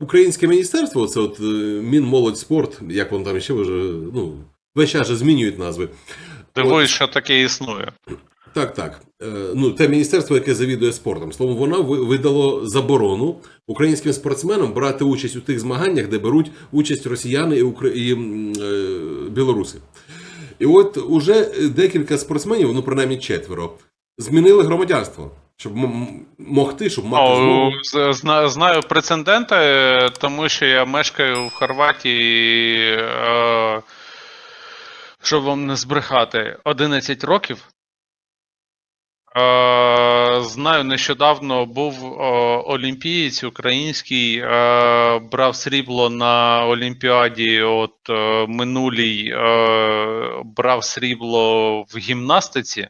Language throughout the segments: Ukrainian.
українське міністерство, це от е, Мінмолодь спорт, як воно там ще вже, ну, весь час же змінюють назви. Дивуюсь, що таке існує. Так, так. Е, Ну, те міністерство, яке завідує спортом. Словом, воно видало заборону українським спортсменам брати участь у тих змаганнях, де беруть участь росіяни і, Укра... і е, білоруси. І от уже декілька спортсменів, ну принаймні четверо, змінили громадянство, щоб могти, щоб мати змогу. Зна- знаю прецеденти, тому що я мешкаю в Хорватії, е, щоб вам не збрехати, 11 років. Е, Знаю, нещодавно був е, олімпієць український, е, брав срібло на Олімпіаді, от е, минулій е, брав срібло в гімнастиці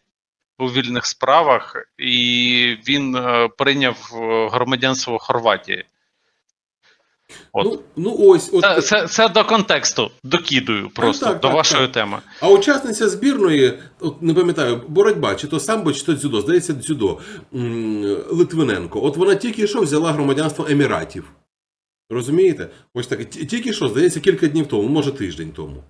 у вільних справах, і він е, прийняв е, громадянство Хорватії. От. Ну, ну ось, от, Це, це, це до контексту, докидую просто так, до так, вашої так. теми. А учасниця збірної, от не пам'ятаю, боротьба, чи то самбо, чи то дзюдо, здається, дзюдо Литвиненко. От вона тільки що взяла громадянство Еміратів. Розумієте? Ось таке, тільки що, здається, кілька днів тому, може тиждень тому.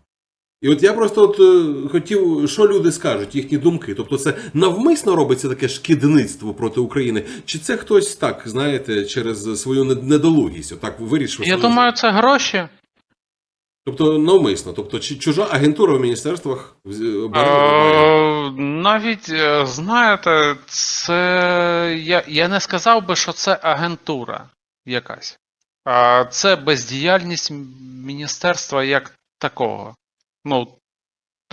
І от я просто от е, хотів, що люди скажуть, їхні думки. Тобто, це навмисно робиться таке шкідництво проти України, чи це хтось так, знаєте, через свою недолугість, отак вирішив. Я свою- думаю, це гроші. Тобто навмисно, тобто чи чужа агентура в міністерствах бере. Е, навіть е, знаєте, це я, я не сказав би, що це агентура якась. А це бездіяльність міністерства як такого. Ну,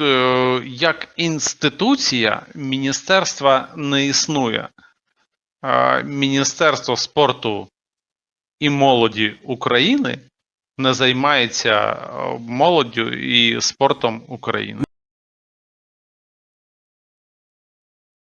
е, як інституція міністерства не існує. Міністерство спорту і молоді України не займається е, молоддю і спортом України.